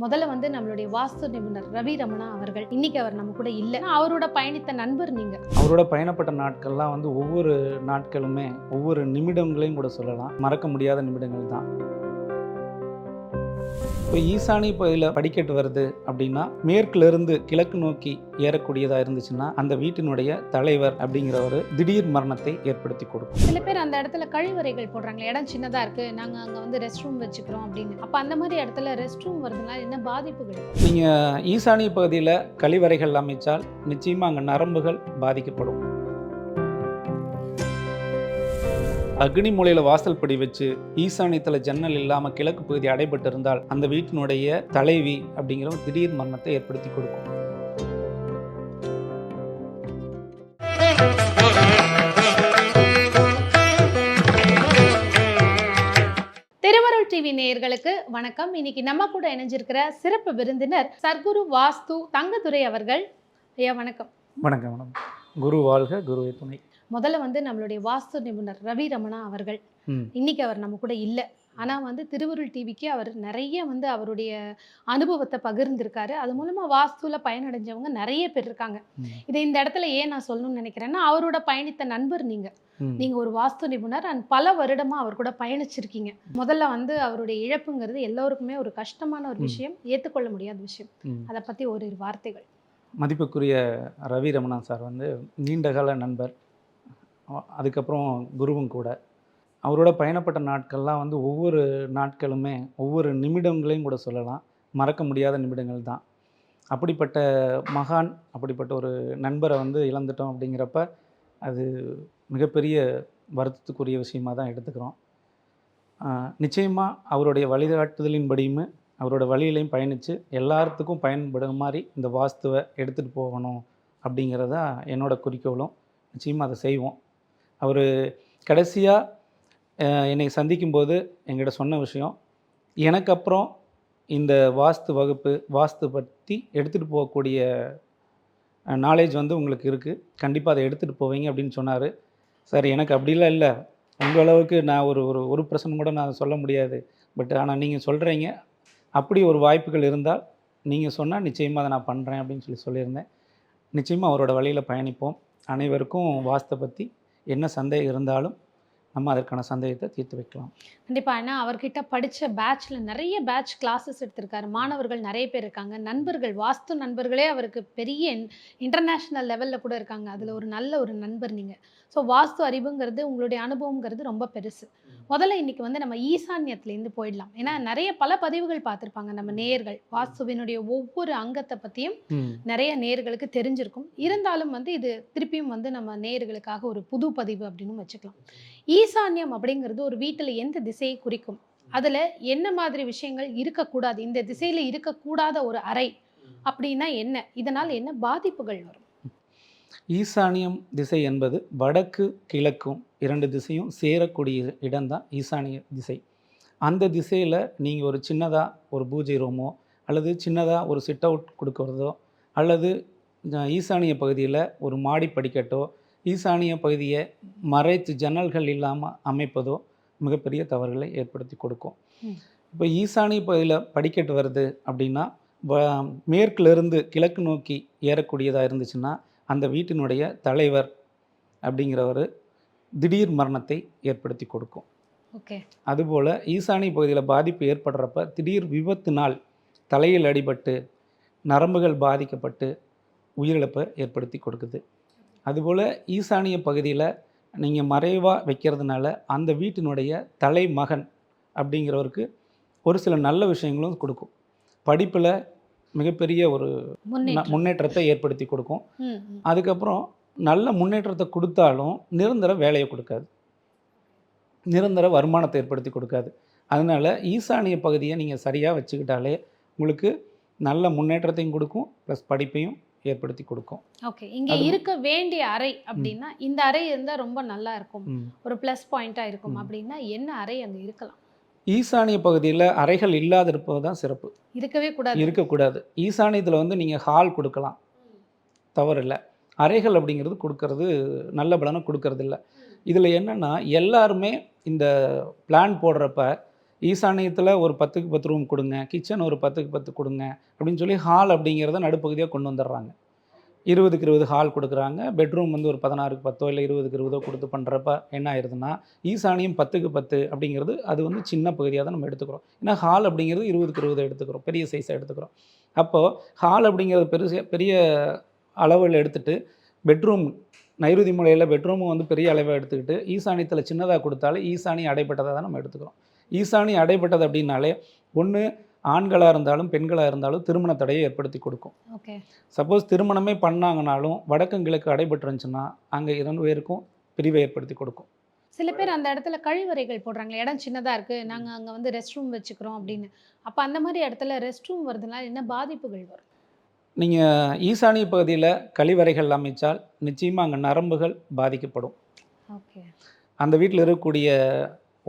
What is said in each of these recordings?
முதல்ல வந்து நம்மளுடைய வாஸ்து நிபுணர் ரவி ரமணா அவர்கள் இன்னைக்கு அவர் நம்ம கூட இல்லை. அவரோட பயணித்த நண்பர் நீங்க. அவரோட பயணப்பட்ட நாட்கள்லாம் வந்து ஒவ்வொரு நாட்களுமே ஒவ்வொரு நிமிடங்களையும் கூட சொல்லலாம். மறக்க முடியாத நிமிடங்கள் தான். இப்போ ஈசானி பகுதியில் படிக்கட்டு வருது அப்படின்னா மேற்குல இருந்து கிழக்கு நோக்கி ஏறக்கூடியதாக இருந்துச்சுன்னா அந்த வீட்டினுடைய தலைவர் அப்படிங்கிறவர் திடீர் மரணத்தை ஏற்படுத்தி கொடுக்கும். சில பேர் அந்த இடத்துல கழிவறைகள் போடுறாங்க இடம் சின்னதா இருக்கு நாங்க அங்க வந்து ரெஸ்ட் ரூம் வச்சுக்கிறோம் அப்படின்னு. அப்ப அந்த மாதிரி இடத்துல ரெஸ்ட் ரூம் வருதுனால என்ன பாதிப்புகள்? நீங்கள் ஈசானிய பகுதியில் கழிவறைகள் அமைச்சால் நிச்சயமாக அங்கே நரம்புகள் பாதிக்கப்படும். அக்னி மூலையில் வாசல் படி வச்சு ஈசானியத்தில் ஜன்னல் இல்லாமல் கிழக்கு பகுதி அடைபட்டு இருந்தால் அந்த வீட்டினுடைய தலைவி அப்படிங்கிற திடீர் மரணத்தை ஏற்படுத்தி கொடுக்கும். திருவருள் டிவி நேயர்களுக்கு வணக்கம். இன்னைக்கு நம்ம கூட இணைஞ்சிருக்கிற சிறப்பு விருந்தினர் சர்க்குரு வாஸ்து தங்கதுரை அவர்கள். ஐயா வணக்கம். வணக்கம் மேடம் குரு வாழ்க குருவை துணை. முதல்ல வந்து நம்மளுடைய வாஸ்து நிபுணர் ரவி ரமணா அவர்கள். இன்னைக்கு அவர் நம்ம கூட இல்லை ஆனால் வந்து திருவருள் டிவிக்கு அவர் நிறைய வந்து அவருடைய அனுபவத்தை பகிர்ந்திருக்காரு அது மூலமாக வாஸ்துல பயனடைஞ்சவங்க நிறைய பேர் இருக்காங்க. இதை இந்த இடத்துல ஏன் நான் சொல்லணும்னு நினைக்கிறேன்னா அவரோட பயணித்த நண்பர் நீங்க ம். நீங்க ஒரு வாஸ்து நிபுணர் அண்ட் பல வருடமா அவர் கூட பயணிச்சிருக்கீங்க முதல்ல வந்து அவருடைய இழப்புங்கிறது எல்லோருக்குமே ஒரு கஷ்டமான ஒரு. விஷயம் ஏற்றுக்கொள்ள முடியாத விஷயம். அதை பத்தி ஓரிரு வார்த்தைகள் மதிப்புக்குரிய ரவி ரமணன் சார் வந்து நீண்டகால நண்பர் அதுக்கப்புறம் குருவும் கூட. அவரோட பயணப்பட்ட நாட்கள்லாம் வந்து ஒவ்வொரு நாட்களுமே ஒவ்வொரு நிமிடங்களையும் கூட சொல்லலாம். மறக்க முடியாத நிமிடங்கள் தான். அப்படிப்பட்ட மகான் அப்படிப்பட்ட ஒரு நண்பரை வந்து இழந்துட்டோம் அப்படிங்கிறப்ப அது மிகப்பெரிய வருத்தத்துக்குரிய விஷயமாக தான் எடுத்துக்கிறோம். நிச்சயமாக அவருடைய வழிகாட்டுதலின்படியுமே அவரோட வழியிலையும் பயணித்து எல்லாத்துக்கும் பயன்படுற மாதிரி இந்த வாஸ்துவை எடுத்துகிட்டு போகணும் அப்படிங்கிறதா என்னோடய குறிக்கோளும். நிச்சயமாக அதை செய்வோம். அவர் கடைசியாக என்னை சந்திக்கும்போது எங்கிட்ட சொன்ன விஷயம் எனக்கு அப்புறம் இந்த வாஸ்து வகுப்பு வாஸ்து பற்றி எடுத்துகிட்டு போகக்கூடிய நாலேஜ் வந்து உங்களுக்கு இருக்குது கண்டிப்பாக அதை எடுத்துகிட்டு போவீங்க அப்படின்னு சொன்னார். சார் எனக்கு அப்படிலாம் இல்லை. உங்கள் அளவுக்கு நான் ஒரு ஒரு ஒரு பர்சன்ட் கூட நான் சொல்ல முடியாது. பட் ஆனால் நீங்கள் சொல்கிறீங்க அப்படி ஒரு வாய்ப்புகள் இருந்தால் நீங்கள் சொன்னால் நிச்சயமாக அதை நான் பண்ணுறேன் அப்படின்னு சொல்லி சொல்லியிருந்தேன். நிச்சயமாக அவரோட வழியில் பயணிப்போம். அனைவருக்கும் வாஸ்தை பற்றி என்ன சந்தேகம் இருந்தாலும் நம்ம அதற்கான சந்தேகத்தை தீர்த்து வைக்கலாம். கண்டிப்பாக ஏன்னா அவர்கிட்ட படித்த பேட்ச்சில் நிறைய பேட்ச் கிளாஸஸ் எடுத்திருக்காரு. மாணவர்கள் நிறைய பேர் இருக்காங்க. நண்பர்கள் வாஸ்து நண்பர்களே அவருக்கு பெரிய இன்டர்நேஷ்னல் லெவலில் கூட இருக்காங்க. அதில் ஒரு நல்ல ஒரு நண்பர் நீங்கள் ஸோ வாஸ்து அறிவுங்கிறது உங்களுடைய அனுபவங்கிறது ரொம்ப பெருசு. முதல்ல இன்னைக்கு வந்து நம்ம ஈசான்யத்துலேருந்து போயிடலாம். ஏன்னா நிறைய பல பதிவுகள் பார்த்துருப்பாங்க நம்ம நேயர்கள் வாஸ்துவினுடைய ஒவ்வொரு அங்கத்தை பற்றியும் நிறைய நேயர்களுக்கு தெரிஞ்சிருக்கும். இருந்தாலும் வந்து இது திருப்பியும் வந்து நம்ம நேயர்களுக்காக ஒரு புது பதிவு அப்படின்னு வச்சுக்கலாம். ஈசான்யம் அப்படிங்கிறது ஒரு வீட்டில் எந்த திசையை குறிக்கும்? அதில் என்ன மாதிரி விஷயங்கள் இருக்கக்கூடாது? இந்த திசையில் இருக்கக்கூடாத ஒரு அறை அப்படின்னா என்ன? இதனால் என்ன பாதிப்புகள் வரும்? ஈசானியம் திசை என்பது வடக்கு கிழக்கும் இரண்டு திசையும் சேரக்கூடிய இடம்தான் ஈசானிய திசை அந்த திசையில் நீங்கள் ஒரு சின்னதாக ஒரு பூஜை ரூமோ அல்லது சின்னதாக ஒரு சிட் அவுட் கொடுக்கறதோ அல்லது ஈசானிய பகுதியில் ஒரு மாடி படிக்கட்டோ ஈசானிய பகுதியை மறைத்து ஜன்னல்கள் இல்லாமல் அமைப்பதோ மிகப்பெரிய தவறுகளை ஏற்படுத்தி கொடுக்கும். இப்போ ஈசானிய பகுதியில் படிக்கட்டு வருது அப்படின்னா வ- மேற்குல இருந்து கிழக்கு நோக்கி ஏறக்கூடியதாக இருந்துச்சுன்னா அந்த வீட்டினுடைய தலைவர் அப்படிங்கிறவர் திடீர் மரணத்தை ஏற்படுத்தி கொடுக்கும். ஓகே. அதுபோல் ஈசானிய பகுதியில் பாதிப்பு ஏற்படுறப்ப திடீர் விபத்தினால் தலையில் அடிபட்டு நரம்புகள் பாதிக்கப்பட்டு உயிரிழப்பை ஏற்படுத்தி கொடுக்குது. அதுபோல் ஈசானிய பகுதியில் நீங்கள் மறைவாக வைக்கிறதுனால அந்த வீட்டினுடைய தலைமகன் அப்படிங்கிறவருக்கு ஒரு சில நல்ல விஷயங்களும் கொடுக்கும். படிப்பில் மிகப்பெரிய ஒரு முன்னேற்றத்தை ஏற்படுத்தி கொடுக்கும். அதுக்கப்புறம் நல்ல முன்னேற்றத்தை கொடுத்தாலும் நிரந்தர வேலையை கொடுக்காது. நிரந்தர வருமானத்தை ஏற்படுத்தி கொடுக்காது. அதனால் ஈசானிய பகுதியை நீங்கள் சரியாக வச்சுக்கிட்டாலே உங்களுக்கு நல்ல முன்னேற்றத்தையும் கொடுக்கும் ப்ளஸ் படிப்பையும் ஏற்படுத்தி கொடுக்கும். ஓகே இங்க இருக்க வேண்டிய அறை அப்படின்னா இந்த அறை இருந்தா ரொம்ப நல்லா இருக்கும். ஒரு ப்ளஸ் பாயிண்டா இருக்கும். அப்படின்னா என்ன அறை அங்க இருக்கலாம்? ஈசானிய பகுதியில் அறைகள் இல்லாத இருப்பது தான் சிறப்பு. இருக்கவே கூடாது. இருக்கக்கூடாது. ஈசானியத்தில் வந்து நீங்கள் ஹால் கொடுக்கலாம். தவறில்லை. அறைகள் அப்படிங்கிறது கொடுக்கறது நல்ல பலனை கொடுக்கறது இல்லை இதில் என்னென்னா எல்லாருமே இந்த பிளான் போடுறப்ப ஈசானியத்தில் ஒரு பத்துக்கு பத்து ரூம் கொடுங்க கிச்சன் ஒரு பத்துக்கு பத்து கொடுங்க அப்படின்னு சொல்லி ஹால் அப்படிங்கிறத நடுப்பகுதியாக கொண்டு வந்துடுறாங்க. இருபதுக்கு இருபது ஹால் கொடுக்குறாங்க. பெட்ரூம் வந்து ஒரு பதினாறுக்கு பத்தோ இல்லை இருபதுக்கு இருபதோ கொடுத்து பண்ணுறப்ப என்ன ஆயிருதுன்னா ஈசானியம் பத்துக்கு பத்து அப்படிங்கிறது அது வந்து சின்ன பகுதியாக தான் நம்ம எடுத்துக்கிறோம். ஏன்னா ஹால் அப்படிங்கிறது இருபதுக்கு இருபது எடுத்துக்கிறோம். பெரிய சைஸாக எடுத்துக்கிறோம். அப்போது ஹால் அப்படிங்கிறது பெருசு பெரிய அளவில் எடுத்துகிட்டு பெட்ரூம் நைருதி முறையில் பெட்ரூமும் வந்து பெரிய அளவை எடுத்துக்கிட்டு ஈசானியத்தில் சின்னதாக கொடுத்தாலும் ஈசானி அடைப்பட்டதாக தான் நம்ம எடுத்துக்கிறோம். ஈசானி அடைப்பட்டது அப்படின்னாலே ஒன்று ஆண்களாக இருந்தாலும் பெண்களாக இருந்தாலும் திருமண தடையை ஏற்படுத்தி கொடுக்கும். ஓகே. சப்போஸ் திருமணமே பண்ணாங்கனாலும் வடக்கும் கிழக்கு அடைபட்டுருந்துச்சுன்னா அங்கே இரண்டு பேருக்கும் பிரிவை ஏற்படுத்தி கொடுக்கும். சில பேர் அந்த இடத்துல கழிவறைகள் போடுறாங்க இடம் சின்னதா இருக்கு நாங்க அங்க வந்து ரெஸ்ட் ரூம் வச்சுக்கிறோம் அப்படின்னு. அப்ப அந்த மாதிரி இடத்துல ரெஸ்ட் ரூம் வருதுனால என்ன பாதிப்புகள் வரும்? நீங்கள் ஈசானிய பகுதியில் கழிவறைகள் அமைச்சால் நிச்சயமாக அங்கே நரம்புகள் பாதிக்கப்படும். ஓகே. அந்த வீட்டில் இருக்கக்கூடிய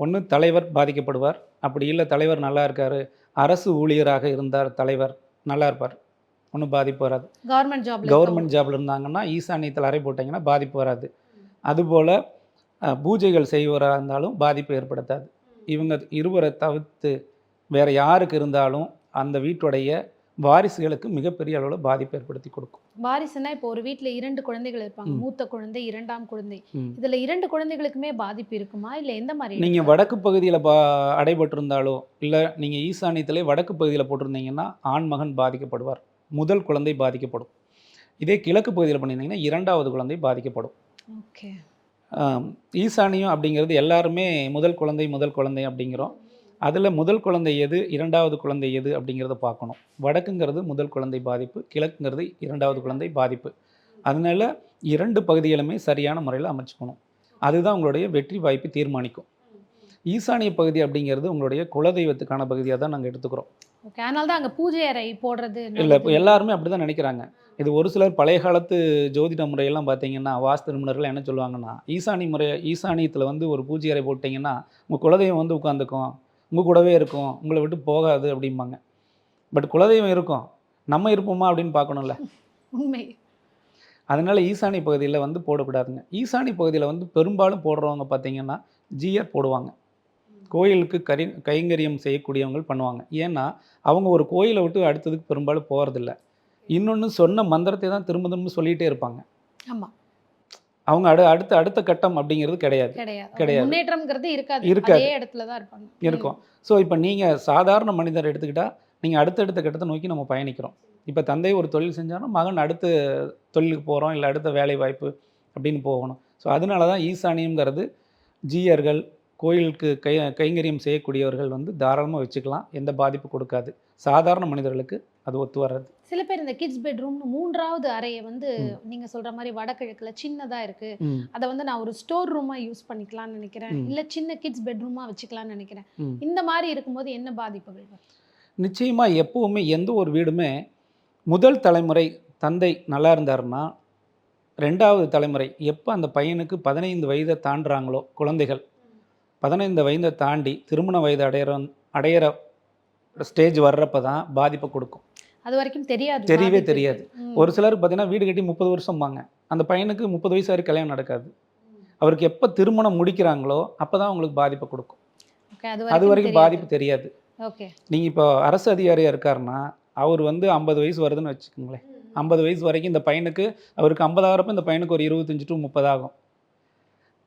ஒன்று தலைவர் பாதிக்கப்படுவார். அப்படி இல்லை தலைவர் நல்லா இருக்கார் அரசு ஊழியராக இருந்தார் தலைவர். நல்லா இருப்பார். ஒன்றும் பாதிப்பு வராது. கவர்மெண்ட் ஜாப்ல கவர்மெண்ட் ஜாப்ல இருந்தாங்கன்னா ஈசானியத்தில் அறை போட்டிங்கன்னா பாதிப்பு வராது. அதுபோல் பூஜைகள் செய்வராக இருந்தாலும் பாதிப்பு ஏற்படுத்தாது. இவங்க இருவரை தவிர்த்து வேறு யாருக்கு இருந்தாலும் அந்த வீட்டுடைய வாரிசுகளுக்கு மிகப்பெரிய அளவில் பாதிப்பு ஏற்படுத்தி கொடுக்கும். வாரிசுனா இப்போ ஒரு வீட்ல இரண்டு குழந்தைகள் இருப்பாங்க. மூத்த குழந்தை இரண்டாம் குழந்தை. இதுல இரண்டு குழந்தைகளுக்குமே பாதிப்பு இருக்குமா? இல்ல எந்த மாதிரி நீங்கள் வடக்கு பகுதியில் பா அடைபட்டிருந்தாலோ இல்லை நீங்கள் ஈசானியத்திலே வடக்கு பகுதியில் போட்டிருந்தீங்கன்னா ஆண் மகன் பாதிக்கப்படுவார். முதல் குழந்தை பாதிக்கப்படும். இதே கிழக்கு பகுதியில் பண்ணியிருந்தீங்கன்னா இரண்டாவது குழந்தை பாதிக்கப்படும். ஓகே. ஈசானியம் அப்படிங்கிறது எல்லாருமே முதல் குழந்தை முதல் குழந்தை அப்படிங்கிறோம். அதில் முதல் குழந்தை எது இரண்டாவது குழந்தை எது அப்படிங்கிறத பார்க்கணும். வடக்குங்கிறது முதல் குழந்தை பாதிப்பு கிழக்குங்கிறது இரண்டாவது குழந்தை பாதிப்பு. அதனால இரண்டு பகுதிகளுமே சரியான முறையில் அமைச்சுக்கணும். அதுதான் உங்களுடைய வெற்றி வாய்ப்பை தீர்மானிக்கும். ஈசானிய பகுதி அப்படிங்கிறது உங்களுடைய குலதெய்வத்துக்கான பகுதியாக தான் நாங்கள் எடுத்துக்கிறோம். ஓகே அதனால தான் அங்க பூஜை அறை போடுறது இல்லை இப்போ எல்லாருமே அப்படி தான் நினைக்கிறாங்க. இது ஒரு சிலர் பழைய காலத்து ஜோதிட முறையெல்லாம் பார்த்தீங்கன்னா வாஸ்து நிபுணர்கள் என்ன சொல்லுவாங்கன்னா ஈசானி முறை ஈசானியத்தில் வந்து ஒரு பூஜை அறை போட்டிங்கன்னா உங்கள் குலதெய்வம் வந்து உட்காந்துக்கும் உங்கள் கூடவே இருக்கும் உங்களை விட்டு போகாது அப்படிம்பாங்க. பட் குலதெய்வம் இருக்கும். நம்ம இருப்போமா அப்படின்னு பார்க்கணும்ல. உண்மை. அதனால ஈசானி பகுதியில் வந்து போடக்கூடாதுங்க ஈசானி பகுதியில் வந்து பெரும்பாலும் போடுறவங்க பார்த்தீங்கன்னா ஜிஆர் போடுவாங்க. கோயிலுக்கு கரி கைங்கரியம் செய்யக்கூடியவங்க பண்ணுவாங்க. ஏன்னா அவங்க ஒரு கோயிலை விட்டு அடுத்ததுக்கு பெரும்பாலும் போகிறதில்ல இன்னொன்று சொன்ன மந்திரத்தை தான் திரும்ப திரும்ப சொல்லிகிட்டே இருப்பாங்க. ஆமா. அவங்க அடு அடுத்த அடுத்த கட்டம் அப்படிங்கிறது கிடையாது. கிடையாது. கிடையாது. முன்னேற்றம்ங்கிறது இருக்காது. இருக்காது. அதே இடத்துல தான் இருப்பாங்க. இருக்கும். ஸோ இப்போ நீங்கள் சாதாரண மனிதர் எடுத்துக்கிட்டால் நீங்கள் அடுத்தடுத்த கட்டத்தை நோக்கி நம்ம பயணிக்கிறோம். இப்போ தந்தை ஒரு தொழில் செஞ்சாலும் மகன் அடுத்த தொழிலுக்கு போகிறோம் இல்லை அடுத்த வேலை வாய்ப்பு அப்படின்னு போகணும். ஸோ அதனால தான் ஈசானியம்ங்கிறது ஜீயர்கள் கோயிலுக்கு கை கைங்கரியம் செய்யக்கூடியவர்கள் வந்து தாராளமாக வச்சுக்கலாம். எந்த பாதிப்பு கொடுக்காது. சாதாரண மனிதர்களுக்கு அது ஒத்து வராது சில பேர் இந்த கிட்ஸ் பெட்ரூம் மூன்றாவது அறையை வந்து ம். நீங்க சொல்ற மாதிரி வடகிழக்குல சின்னதா இருக்கு. அதை வந்து நான் ஒரு ஸ்டோர் ரூமா யூஸ் பண்ணிக்கலாம்னு நினைக்கிறேன். இல்ல சின்ன கிட்ஸ் பெட்ரூமா வச்சுக்கலாம்னு நினைக்கிறேன். இந்த மாதிரி இருக்கும்போது என்ன பாதிப்புகள் நிச்சயமாக எப்போவுமே எந்த ஒரு வீடுமே முதல் தலைமுறை தந்தை நல்லா இருந்தாருன்னா ரெண்டாவது தலைமுறை எப்போ அந்த பையனுக்கு பதினைந்து வயதை தாண்டுறாங்களோ குழந்தைகள் பதினைந்து வயதை தாண்டி திருமண வயது அடையிற அடையிற ஸ்டேஜ் வர்றப்ப தான் பாதிப்பை கொடுக்கும். அது வரைக்கும் தெரியாது தெரியவே. தெரியாது. ஒரு சிலருக்கு பார்த்தீங்கன்னா வீடு கட்டி முப்பது வருஷம்பாங்க. அந்த பையனுக்கு முப்பது வயசு வரைக்கும் கல்யாணம் நடக்காது. அவருக்கு எப்போ திருமணம் முடிக்கிறாங்களோ அப்போ தான் உங்களுக்கு பாதிப்பை கொடுக்கும். அது வரைக்கும். பாதிப்பு தெரியாது. ஓகே நீங்கள் இப்போ அரசு அதிகாரியாக இருக்காருன்னா அவர் வந்து ஐம்பது வயசு வருதுன்னு வச்சுக்கோங்களேன். ஐம்பது வயசு வரைக்கும் இந்த பையனுக்கு அவருக்கு ஐம்பதாகிறப்ப இந்த பையனுக்கு ஒரு இருபத்தஞ்சி டு முப்பது ஆகும்.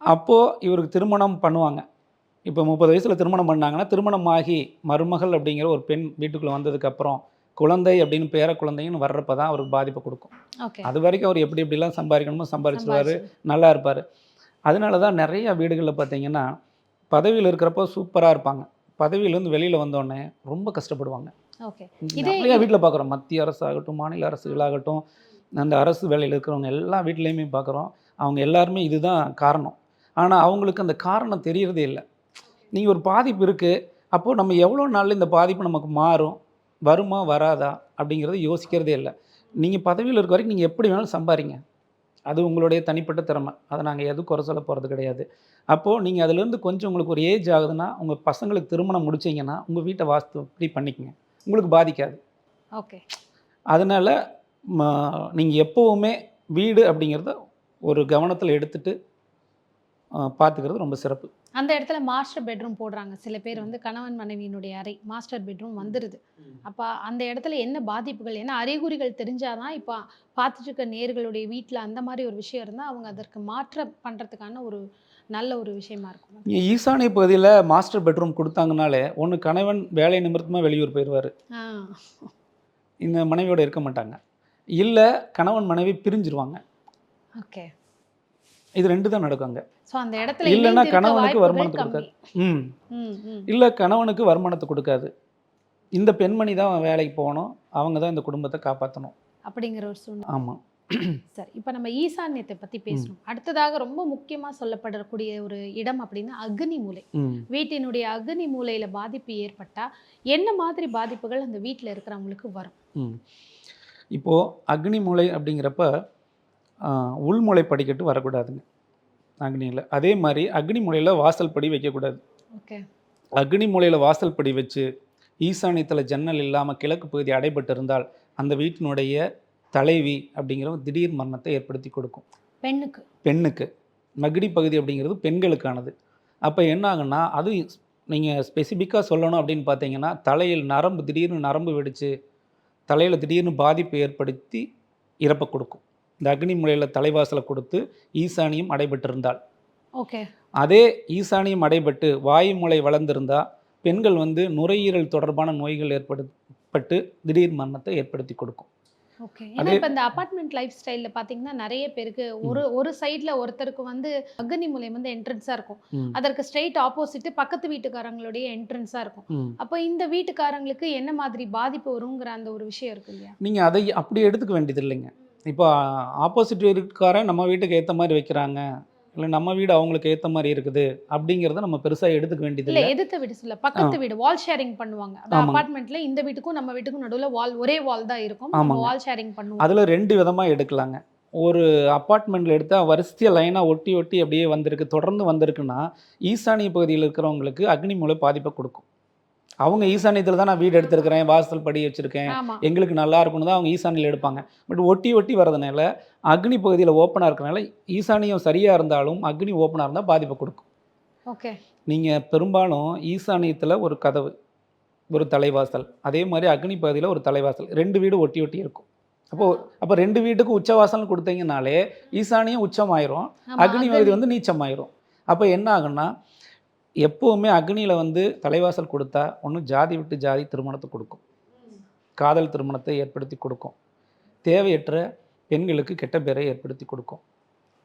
அப்போது இவருக்கு திருமணம் பண்ணுவாங்க. இப்போ முப்பது வயசில் திருமணம் பண்ணாங்கன்னா திருமணம் ஆகி மருமகள் அப்படிங்கிற ஒரு பெண் வீட்டுக்குள்ளே வந்ததுக்கப்புறம் குழந்தை அப்படின்னு பேர குழந்தைன்னு வர்றப்ப தான் அவருக்கு பாதிப்பை கொடுக்கும். அது வரைக்கும் அவர் எப்படி எப்படிலாம் சம்பாதிக்கணுமோ சம்பாதிச்சுவார் நல்லா இருப்பார். அதனால தான் நிறைய வீடுகளில் பார்த்தீங்கன்னா பதவியில் இருக்கிறப்போ சூப்பராக இருப்பாங்க. பதவியிலேருந்து வெளியில் வந்தோடனே ரொம்ப கஷ்டப்படுவாங்க. நிறைய வீட்டில் பார்க்குறோம் மத்திய அரசு ஆகட்டும் மாநில அரசுகளாகட்டும் அந்த அரசு வேலையில் இருக்கிறவங்க எல்லா வீட்லேயுமே பார்க்குறோம் அவங்க எல்லாருமே இதுதான் காரணம். ஆனால் அவங்களுக்கு அந்த காரணம் தெரியறதே இல்லை. நீங்கள் ஒரு பாதிப்பு இருக்குது அப்போது நம்ம எவ்வளோ நாளில் இந்த பாதிப்பு நமக்கு மாறும்? வருமா வராதா அப்படிங்கிறத யோசிக்கிறதே இல்லை. நீங்கள் பதவியில் இருக்க வரைக்கும் நீங்கள் எப்படி வேணாலும் சம்பாதிங்க அது உங்களுடைய தனிப்பட்ட திறமை. அதை நாங்கள் எதுவும் குறை சொல்ல போகிறது கிடையாது. அப்போது நீங்கள் அதுலேருந்து கொஞ்சம் உங்களுக்கு ஒரு ஏஜ் ஆகுதுன்னா உங்கள் பசங்களுக்கு திருமணம் முடிச்சீங்கன்னா உங்கள் வீட்டை வாஸ்து இப்படி பண்ணிக்கங்க. உங்களுக்கு பாதிக்காது. ஓகே. அதனால் நீங்கள் எப்போவுமே வீடு அப்படிங்கிறத ஒரு கவனத்தில் எடுத்துட்டு பார்த்துக்கிறது ரொம்ப சிறப்பு. அந்த இடத்துல மாஸ்டர் பெட்ரூம் போடுறாங்க. சில பேர் வந்து கணவன் மனைவியினுடைய அறை மாஸ்டர் பெட்ரூம் வந்துடுது அப்போ அந்த இடத்துல என்ன பாதிப்புகள் என்ன அறிகுறிகள் தெரிஞ்சாதான் இப்போ பார்த்துட்டு இருக்க நேர்களுடைய வீட்டில் அந்த மாதிரி ஒரு விஷயம் இருந்தால் அவங்க அதற்கு மாற்ற பண்ணுறதுக்கான ஒரு நல்ல ஒரு விஷயமா இருக்கும். ஈசானிய பகுதியில் மாஸ்டர் பெட்ரூம் கொடுத்தாங்கனாலே ஒன்று கணவன் வேலை நிமித்தமாக வெளியூர் போயிடுவார். இந்த மனைவியோட இருக்க மாட்டாங்க. இல்லை கணவன் மனைவி பிரிஞ்சிருவாங்க. ஓகே. இது ரெண்டு தான் நடக்குங்க ஸோ அந்த இடத்துல இல்லைன்னா கணவனுக்கு வருமானத்தை. கொடுக்காது. ம். இல்லை கணவனுக்கு வருமானத்தை கொடுக்காது. இந்த பெண்மணி தான் வேலைக்கு போகணும். அவங்க தான் இந்த குடும்பத்தை காப்பாற்றணும் அப்படிங்கிற ஒரு சூழ்நிலை. ஆமாம் சரி இப்போ நம்ம ஈசான்யத்தை பற்றி பேசணும் அடுத்ததாக ரொம்ப முக்கியமாக சொல்லப்படக்கூடிய ஒரு இடம் அப்படின்னா அக்னி மூலை. வீட்டினுடைய அக்னி மூலையில் பாதிப்பு ஏற்பட்டால் என்ன மாதிரி பாதிப்புகள் அந்த வீட்டில் இருக்கிறவங்களுக்கு வரும்? இப்போது அக்னி மூலை அப்படிங்கிறப்ப உள்முளை படிக்கட்டு வரக்கூடாதுங்க. அக்னியில். அதே மாதிரி அக்னி மூலையில் வாசல் படி வைக்கக்கூடாது ஓகே. அக்னி மூலையில் வாசல் படி வச்சு ஈசானியத்தில் ஜன்னல் இல்லாமல் கிழக்கு பகுதி அடைபட்டு இருந்தால் அந்த வீட்டினுடைய தலைவி அப்படிங்கிறவங்க திடீர் மரணத்தை ஏற்படுத்தி கொடுக்கும். பெண்ணுக்கு. பெண்ணுக்கு. மகிடி பகுதி அப்படிங்கிறது பெண்களுக்கானது. அப்போ என்ன ஆகுன்னா அது நீங்கள் ஸ்பெசிஃபிக்காக சொல்லணும் அப்படின்னு பார்த்தீங்கன்னா தலையில் நரம்பு திடீர்னு நரம்பு வெடித்து தலையில் திடீர்னு பாதிப்பு ஏற்படுத்தி இறப்பை கொடுக்கும். இந்த அக்னி முறையில் தலைவாசலை கொடுத்து ஈசானியம் அடைபட்டிருந்தால் ஓகே. அதே ஈசானியம் அடைபட்டு வாயு மூளை வளர்ந்திருந்தா பெண்கள் வந்து நுரையீரல் தொடர்பான நோய்கள் ஏற்படுத்தப்பட்டு திடீர் மரணத்தை ஏற்படுத்தி கொடுக்கும். ஓகே. ஏன்னா இப்போ இந்த அபார்ட்மெண்ட் லைஃப் ஸ்டைலில் பார்த்தீங்கன்னா நிறைய பேருக்கு ஒரு ஒரு சைடில் ஒருத்தருக்கு வந்து அக்னி மூலை வந்து என்ட்ரன்ஸாக இருக்கும். அதற்கு ஸ்ட்ரெயிட் ஆப்போசிட் பக்கத்து வீட்டுக்காரங்களுடைய என்ட்ரன்ஸாக இருக்கும். அப்போ இந்த வீட்டுக்காரங்களுக்கு என்ன மாதிரி பாதிப்பு வருங்கிற அந்த ஒரு விஷயம் இருக்கு இல்லையா? நீங்கள் அதை அப்படி எடுத்துக்க வேண்டியது இல்லைங்க இப்போ ஆப்போசிட் வீட்டுக்காரன் நம்ம வீட்டுக்கு ஏற்ற மாதிரி வைக்கிறாங்க. இல்லை நம்ம வீடு அவங்களுக்கு ஏற்ற மாதிரி இருக்குது. அப்படிங்கிறத நம்ம பெருசாக எடுத்துக்க வேண்டியது இல்ல எதிர்த்த வீடு சொல்ல பக்கத்து வீடு வால் ஷேரிங் பண்ணுவாங்க. அபார்ட்மெண்ட்ல இந்த வீட்டுக்கும் நம்ம வீட்டுக்கும் நடுவுல வால் ஒரே வால் தான் இருக்கும். ஆமாங்க. வால் ஷேரிங் பண்ணுவோம் அதில் ரெண்டு விதமாக எடுக்கலாங்க. ஒரு அப்பார்ட்மெண்ட்டில் எடுத்தால் வரிசையாக லைனாக ஒட்டி ஒட்டி அப்படியே வந்திருக்கு. தொடர்ந்து வந்திருக்குன்னா ஈசானிய பகுதியில் இருக்கிறவங்களுக்கு அக்னி மூலை பாதிப்பை கொடுக்கும். அவங்க ஈசானியத்தில் தான் நான் வீடு எடுத்திருக்கிறேன் வாசல் படி வச்சுருக்கேன். எங்களுக்கு நல்லா இருக்கும்னு தான் அவங்க ஈசானியில் எடுப்பாங்க. பட் ஒட்டி ஒட்டி வரதுனால அக்னி பகுதியில் ஓப்பனாக இருக்கறனால ஈசானியம் சரியாக இருந்தாலும் அக்னி ஓப்பனாக இருந்தால் பாதிப்பை கொடுக்கும். ஓகே நீங்கள் பெரும்பாலும் ஈசானியத்தில் ஒரு கதவு ஒரு தலைவாசல் அதே மாதிரி அக்னி பகுதியில் ஒரு தலைவாசல் ரெண்டு வீடு ஒட்டி ஒட்டி இருக்கும். அப்போ அப்போ ரெண்டு வீட்டுக்கு உச்சவாசல்னு கொடுத்தீங்கனாலே ஈசானியம் உச்சமாயிரும். அக்னி பகுதி வந்து நீச்சமாயிரும். அப்போ என்ன ஆகும்னா எப்போவுமே அக்னியில் வந்து தலைவாசல் கொடுத்தா ஒன்று ஜாதி விட்டு ஜாதி திருமணத்தை கொடுக்கும். காதல் திருமணத்தை ஏற்படுத்தி கொடுக்கும். தேவையற்ற பெண்களுக்கு கெட்ட பேரை ஏற்படுத்தி கொடுக்கும்.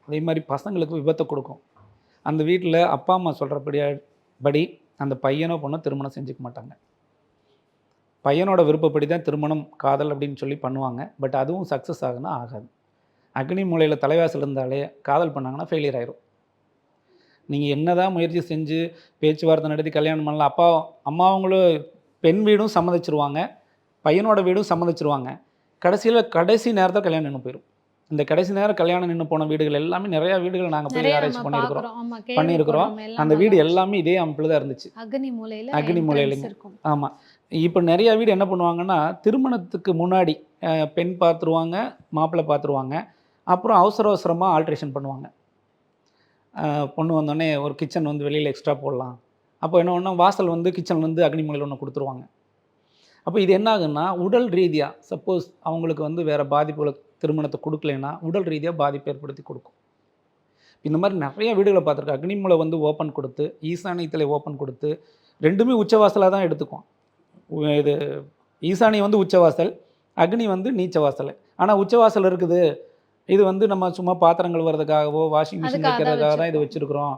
அதே மாதிரி பசங்களுக்கு விபத்தை கொடுக்கும். அந்த வீட்டில் அப்பா அம்மா சொல்கிறபடி படி அந்த பையனோ பொண்ணோ திருமணம் செஞ்சுக்க மாட்டாங்க. பையனோட விருப்பப்படி தான் திருமணம் காதல் அப்படின்னு சொல்லி பண்ணுவாங்க. பட் அதுவும் சக்ஸஸ் ஆகுனா ஆகாது. அக்னி மூலையில் தலைவாசல் இருந்தாலே காதல் பண்ணாங்கன்னா ஃபெயிலியர் ஆயிரும். நீங்கள் என்னதான் முயற்சி செஞ்சு பேச்சுவார்த்தை நடத்தி கல்யாணம் பண்ணலாம் அப்பா அம்மா அவங்களும் பெண் வீடும் சம்மதிச்சிருவாங்க பையனோட வீடும் சம்மதிச்சிருவாங்க. கடைசியில் கடைசி நேரத்தில் கல்யாணம் நின்று போயிடும் இந்த கடைசி நேரம் கல்யாணம் நின்று போன வீடுகள் எல்லாமே நிறையா வீடுகள் நாங்கள் போய் நம்ம பண்ணியிருக்கிறோம். பண்ணியிருக்கிறோம். அந்த வீடு எல்லாமே இதே அமைப்பில் தான் இருந்துச்சு. அக்னி மூலையில அக்னி மூலையிலங்க. இருக்கும். ஆமாம் இப்போ நிறைய வீடு என்ன பண்ணுவாங்கன்னா திருமணத்துக்கு முன்னாடி பெண் பார்த்துருவாங்க மாப்பிள்ளை பார்த்துருவாங்க. அப்புறம் அவசர அவசரமாக ஆல்ட்ரேஷன் பண்ணுவாங்க. பொண்ணு வந்தோடனே ஒரு கிச்சன் வந்து வெளியில் எக்ஸ்ட்ரா போடலாம். அப்போ என்ன ஒன்று வாசல் வந்து கிச்சன் வந்து அக்னி மூலையில் ஒன்று கொடுத்துருவாங்க. அப்போ இது என்ன ஆகுன்னா உடல் ரீதியாக சப்போஸ் அவங்களுக்கு வந்து வேறு பாதிப்புகளை திருமணத்தை கொடுக்கலைன்னா உடல் ரீதியாக பாதிப்பு ஏற்படுத்தி கொடுக்கும். இந்த மாதிரி நிறைய வீடுகளை பார்த்துருக்கேன். அக்னி மூலை வந்து ஓப்பன் கொடுத்து ஈசானியத்தில் ஓப்பன் கொடுத்து ரெண்டுமே உச்சவாசலாக தான் எடுத்துக்கும் இது ஈசானியம் வந்து உச்சவாசல் அக்னி வந்து நீச்சவாசல். ஆனால் உச்சவாசல் இருக்குது. இது வந்து நம்ம சும்மா பாத்திரம் கழுவுறதுக்காகவோ வாஷிங் மிஷின் வைக்கிறதுக்காக தான் இது. வச்சுருக்கிறோம்.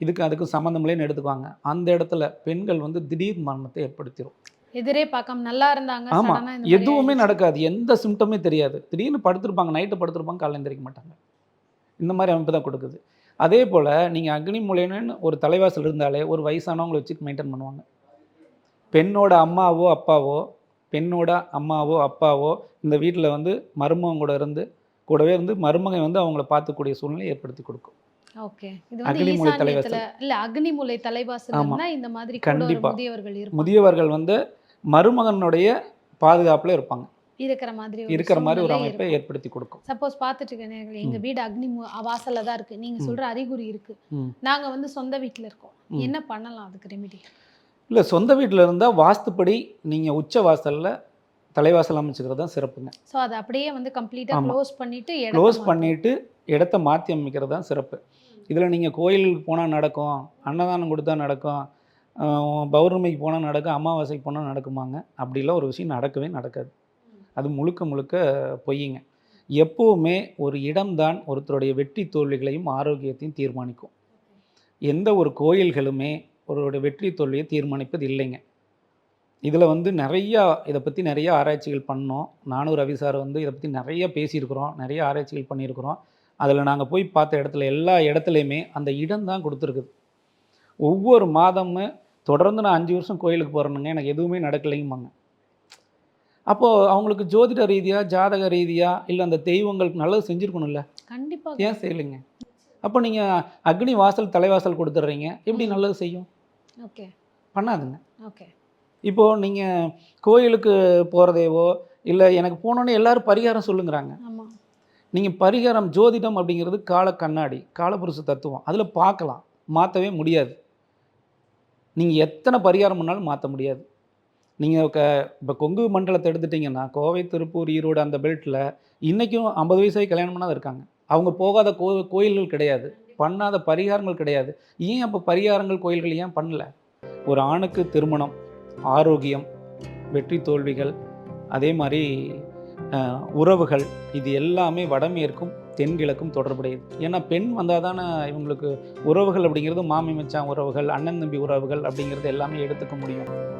இதுக்கு அதுக்கும் சம்மந்தமில்லைன்னு எடுத்துக்குவாங்க. அந்த இடத்துல பெண்கள் வந்து திடீர் மரணத்தை ஏற்படுத்திடும் எதிரே பார்க்காம நல்லா இருந்தாங்க ஆமா. sudden ஆ இந்த மாதிரி எதுவுமே. நடக்காது. எந்த சிம்டமே தெரியாது. திடீர்னு படுத்திருப்பாங்க நைட்டு படுத்திருப்பாங்க காலைல எந்திரிக்க மாட்டாங்க. இந்த மாதிரி அமைப்பு தான் கொடுக்குது. அதே போல் நீங்கள் அக்னி மூலையன்னு ஒரு தலைவாசல் இருந்தாலே ஒரு வயசானவங்களை வச்சு மெயின்டைன் பண்ணுவாங்க. பெண்ணோட அம்மாவோ அப்பாவோ பெண்ணோட அம்மாவோ அப்பாவோ இந்த வீட்டில் வந்து மருமகன் கூட இருந்து கூடவே இருந்து மருமகன் வந்து அவங்கள பார்த்துக்கூடிய சூழ்நிலை ஏற்படுத்தி கொடுக்கும். ஓகே. இது வந்து அக்னி மூலை ஈசான்யத்துல இல்ல அக்னி மூலை தலைவாசல் இந்த மாதிரி கண்டிப்பா. முதியவர்கள் முதியவர்கள் வந்து மருமகனுடைய பாதுகாப்பில் இருப்பாங்க. இருக்கிற மாதிரி இருக்கிற மாதிரி ஒரு அமைப்பை ஏற்படுத்தி கொடுக்கும். சப்போஸ் பார்த்துட்டு இருக்க நேயர்களே, எங்க வீடு அக்னி வாசல்ல தான் இருக்கு. நீங்க. சொல்ற அறிகுறி இருக்கு. நாங்க வந்து சொந்த வீட்ல இருக்கோம். என்ன பண்ணலாம் அதுக்கு ரெமிடி இல்லை சொந்த வீட்டில் இருந்தால் வாஸ்துப்படி நீங்கள் உச்ச வாசலில் தலைவாசல் அமைச்சுக்கிறது தான் சிறப்புங்க. ஸோ அதை அப்படியே வந்து கம்ப்ளீட்டா ஆமா. க்ளோஸ் பண்ணிட்டு க்ளோஸ். பண்ணிவிட்டு இடத்த மாற்றி அமைக்கிறது தான் சிறப்பு. இதில் நீங்கள் கோயிலுக்கு போனால் நடக்கும் அன்னதானம் கொடுத்தா நடக்கும் பௌர்ணமிக்கு போனால் நடக்கும் அமாவாசைக்கு போனால் நடக்குமாங்க? அப்படிலாம் ஒரு விஷயம் நடக்கவே நடக்காது. அது முழுக்க முழுக்க பொய்யுங்க எப்போவுமே ஒரு இடம்தான் ஒருத்தருடைய வெற்றி தோல்விகளையும் ஆரோக்கியத்தையும் தீர்மானிக்கும். எந்த ஒரு கோயில்களுமே ஒருவருடைய வெற்றி தோல்வியை தீர்மானிப்பது இல்லைங்க. இதில் வந்து நிறையா இதை பற்றி நிறைய ஆராய்ச்சிகள் பண்ணோம். நானும் ரவி சார் வந்து இதை பற்றி நிறைய பேசியிருக்கிறோம். நிறைய ஆராய்ச்சிகள் பண்ணியிருக்கிறோம். அதில் நாங்கள் போய் பார்த்த இடத்துல எல்லா இடத்துலையுமே அந்த இடம் தான் கொடுத்துருக்குது. ஒவ்வொரு மாதமும் தொடர்ந்து நான் அஞ்சு வருஷம் கோயிலுக்கு போகிறேனுங்க எனக்கு எதுவுமே நடக்கலைங்குமாங்க அப்போது அவங்களுக்கு ஜோதிட ரீதியாக ஜாதக ரீதியாக இல்லை அந்த தெய்வங்களுக்கு நல்லது செஞ்சுருக்கணும்ல? கண்டிப்பா. ஏன் செய்யலைங்க? அப்போ நீங்கள் அக்னி வாசல் தலைவாசல் கொடுத்துட்றீங்க. எப்படி. நல்லது செய்யும்? ஓகே. பண்ணாதுங்க. ஓகே. இப்போது நீங்கள் கோயிலுக்கு போகிறதேவோ இல்லை எனக்கு போனோன்னே எல்லாரும் பரிகாரம் சொல்லுங்கிறாங்க. நீங்கள் பரிகாரம் ஜோதிடம் அப்படிங்கிறது கால கண்ணாடி காலபுருஷ தத்துவம். அதில் பார்க்கலாம். மாற்றவே முடியாது. நீங்கள் எத்தனை பரிகாரம் பண்ணாலும் மாற்ற முடியாது. நீங்கள் க இப்போ கொங்கு மண்டலத்தை எடுத்துட்டிங்கன்னா கோவை திருப்பூர் ஈரோடு அந்த பெல்ட்டில் இன்றைக்கும் ஐம்பது வயசாகி கல்யாணம் பண்ணாத இருக்காங்க. அவங்க போகாத கோ கோயில்கள் கிடையாது. பண்ணாத பரிகாரங்கள் கிடையாது. ஏன் அப்போ பரிகாரங்கள் கோயில்கள் ஏன் பண்ணல? ஒரு ஆணுக்கு திருமணம் ஆரோக்கியம் வெற்றி தோல்விகள் அதே மாதிரி உறவுகள் இது எல்லாமே வடமேற்கும் தென்கிழக்கும் தொடர்புடையது. ஏன்னா பெண் வந்தால் தானே இவங்களுக்கு உறவுகள் அப்படிங்கிறது மாமி மச்சான் உறவுகள் அண்ணன் தம்பி உறவுகள் அப்படிங்கிறது எல்லாமே எடுத்துக்க முடியும்.